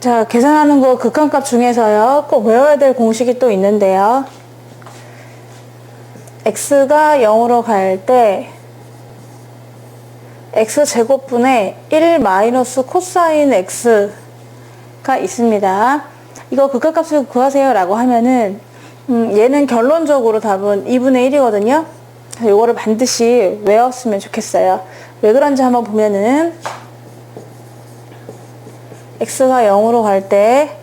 자, 계산하는 거 극한값 중에서요. 꼭 외워야 될 공식이 또 있는데요. x가 0으로 갈 때 x제곱분의 1 마이너스 코사인 x가 있습니다. 이거 극한값을 구하세요 라고 하면은 음, 얘는 결론적으로 답은 2분의 1이거든요. 이거를 반드시 외웠으면 좋겠어요. 왜 그런지 한번 보면은 x가 0으로 갈 때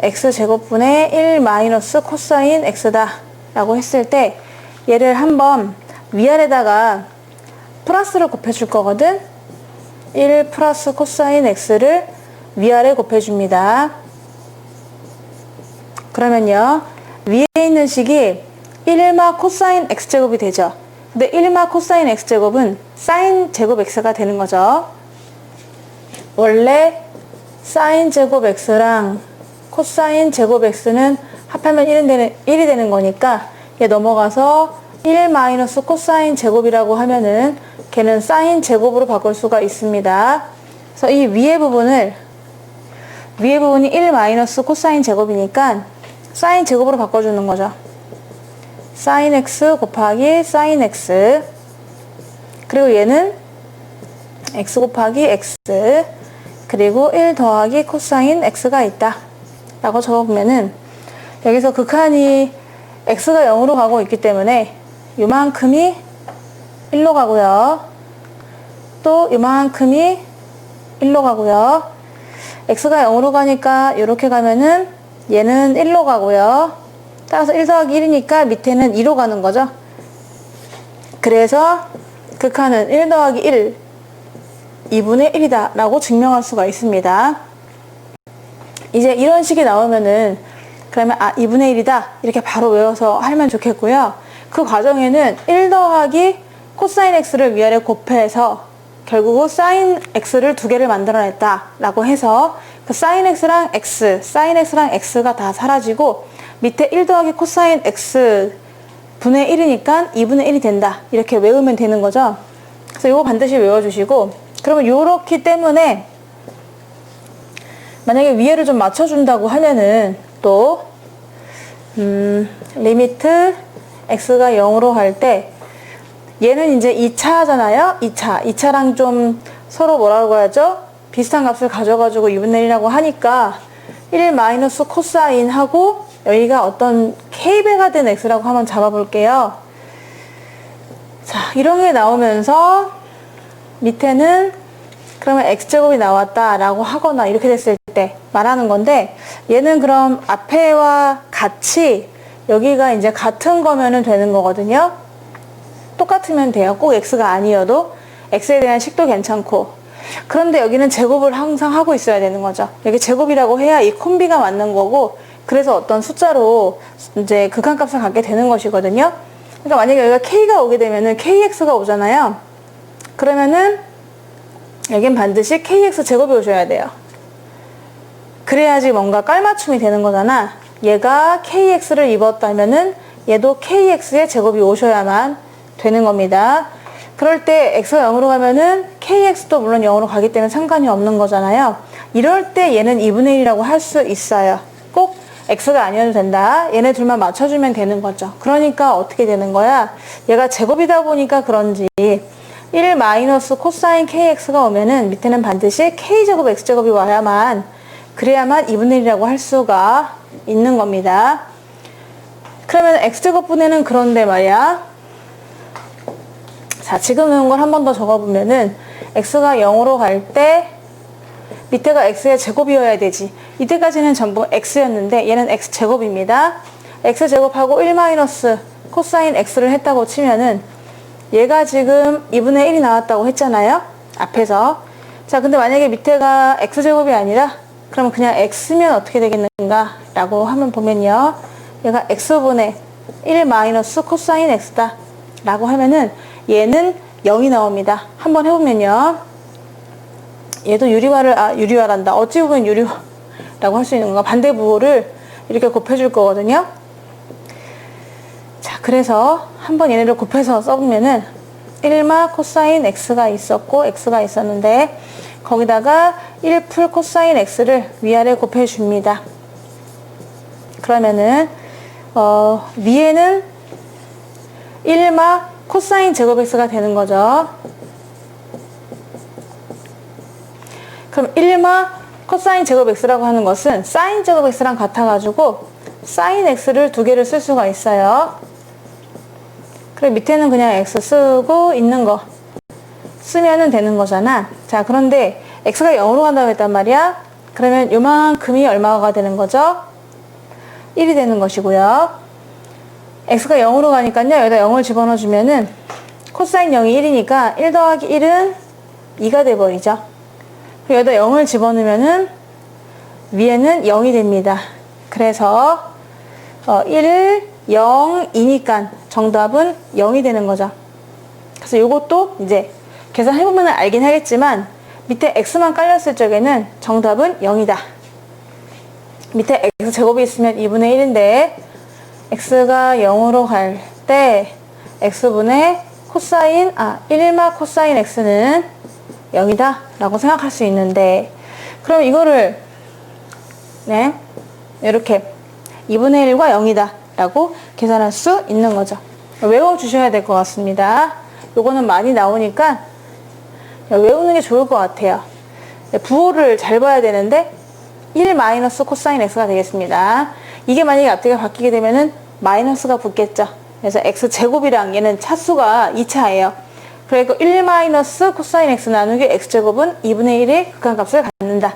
x제곱분의 1 마이너스 코사인 x다 라고 했을 때 얘를 한번 위아래다가 플러스를 곱해줄 거거든? 1 플러스 코사인 x를 위아래 곱해줍니다. 그러면요 위에 있는 식이 1마 코사인 x제곱이 되죠? 근데 1마 코사인 x제곱은 사인 제곱 x가 되는 거죠. 원래 사인 제곱 x랑 코사인 제곱 x는 합하면 1이 되는, 1이 되는 거니까 얘 넘어가서 1 마이너스 코사인 제곱이라고 하면은 걔는 사인 제곱으로 바꿀 수가 있습니다. 그래서 이 위에 부분을 위에 부분이 1 마이너스 코사인 제곱이니까 사인 제곱으로 바꿔주는 거죠. 사인 x 곱하기 사인 x 그리고 얘는 x 곱하기 x 그리고 1 더하기 코사인 x가 있다. 라고 적어보면은 여기서 극한이 x가 0으로 가고 있기 때문에 요만큼이 1로 가고요. 또 요만큼이 1로 가고요. x가 0으로 가니까 이렇게 가면은 얘는 1로 가고요. 따라서 1 더하기 1이니까 밑에는 2로 가는 거죠. 그래서 극한은 1 더하기 1 2분의 1이다 라고 증명할 수가 있습니다. 이제 이런 식이 나오면은 그러면 아 2분의 1이다 이렇게 바로 외워서 하면 좋겠고요. 그 과정에는 1 더하기 코사인 x를 위아래 곱해서 결국은 사인 x를 두 개를 만들어냈다 라고 해서 그 사인 x랑 x, 사인 x랑 x가 다 사라지고 밑에 1 더하기 코사인 x 분의 1이니까 2분의 1이 된다 이렇게 외우면 되는 거죠. 그래서 이거 반드시 외워주시고 그러면 요렇기 때문에 만약에 위에를 좀 맞춰준다고 하면은 또 음, 리미트 x가 0으로 갈 때 얘는 이제 2차잖아요? 2차. 2차랑 좀 서로 뭐라고 하죠? 비슷한 값을 가져가지고 2분의 1이라고 하니까 1 마이너스 코사인 하고 여기가 어떤 k배가 된 x라고 한번 잡아볼게요. 자 이런 게 나오면서 밑에는 그러면 x제곱이 나왔다 라고 하거나 이렇게 됐을 때 말하는 건데 얘는 그럼 앞에와 같이 여기가 이제 같은 거면은 되는 거거든요. 똑같으면 돼요. 꼭 x가 아니어도 x에 대한 식도 괜찮고. 그런데 여기는 제곱을 항상 하고 있어야 되는 거죠. 여기 제곱이라고 해야 이 콤비가 맞는 거고 그래서 어떤 숫자로 이제 극한값을 갖게 되는 것이거든요. 그러니까 만약에 여기가 k가 오게 되면은 kx가 오잖아요 그러면은 여긴 반드시 kx 제곱이 오셔야 돼요. 그래야지 뭔가 깔맞춤이 되는 거잖아. 얘가 kx를 입었다면은 얘도 kx의 제곱이 오셔야만 되는 겁니다. 그럴 때 x가 0으로 가면은 kx도 물론 0으로 가기 때문에 상관이 없는 거잖아요. 이럴 때 얘는 2분의 1이라고 할 수 있어요. 꼭 x가 아니어도 된다. 얘네 둘만 맞춰주면 되는 거죠. 그러니까 어떻게 되는 거야? 얘가 제곱이다 보니까 그런지 1 마이너스 코사인 kx가 오면은 밑에는 반드시 k제곱 x제곱이 와야만 그래야만 2분의 1이라고 할 수가 있는 겁니다. 그러면 x제곱분에는 그런데 말이야. 자, 지금 외운 걸 한 번 더 적어보면은 x가 0으로 갈 때 밑에가 x의 제곱이어야 되지. 이때까지는 전부 x였는데 얘는 x제곱입니다. x제곱하고 1 마이너스 코사인 x를 했다고 치면은 얘가 지금 2분의 1이 나왔다고 했잖아요. 앞에서. 자, 근데 만약에 밑에가 x제곱이 아니라 그러면 그냥 x면 어떻게 되겠는가? 라고 하면 보면요. 얘가 x분의 1 마이너스 코사인 x다. 라고 하면은 얘는 0이 나옵니다. 한번 해보면요. 얘도 유리화를, 아, 유리화란다. 어찌 보면 유리화라고 할 수 있는 건가? 반대부호를 이렇게 곱해줄 거거든요. 자, 그래서 한번 얘네를 곱해서 써보면은 1마 코사인 x가 있었고 x가 있었는데 거기다가 1풀 코사인 x를 위아래 곱해줍니다. 그러면은 어, 위에는 1마 코사인 제곱 x가 되는 거죠. 그럼 1마 코사인 제곱 x라고 하는 것은 사인 제곱 x랑 같아가지고 사인 x를 두 개를 쓸 수가 있어요. 그래 밑에는 그냥 x 쓰고 있는 거 쓰면은 되는 거잖아. 자 그런데 x가 0으로 간다고 했단 말이야. 그러면 요만큼이 얼마가 되는 거죠? 1이 되는 것이고요. x가 0으로 가니까요. 여기다 0을 집어넣어 주면은 코사인 0이 1이니까 1 더하기 1은 2가 돼 버리죠. 그리고 여기다 0을 집어넣으면은 위에는 0이 됩니다. 그래서 어, 1, 0, 2니까 정답은 0이 되는 거죠. 그래서 이것도 이제 계산해보면 알긴 하겠지만 밑에 x만 깔렸을 적에는 정답은 0이다. 밑에 x 제곱이 있으면 2분의 1인데 x가 0으로 갈 때 x분의 코사인 아 1마 코사인 x는 0이다 라고 생각할 수 있는데 그럼 이거를 네 이렇게 2분의 1과 0이다 라고 계산할 수 있는 거죠. 외워주셔야 될 것 같습니다. 요거는 많이 나오니까 외우는 게 좋을 것 같아요. 네, 부호를 잘 봐야 되는데 1 마이너스 코사인 x가 되겠습니다. 이게 만약에 앞뒤가 바뀌게 되면은 마이너스가 붙겠죠. 그래서 x 제곱이랑 얘는 차수가 2차예요. 그러니까 1 마이너스 코사인 x 나누기 x 제곱은 2분의 1의 극한값을 갖는다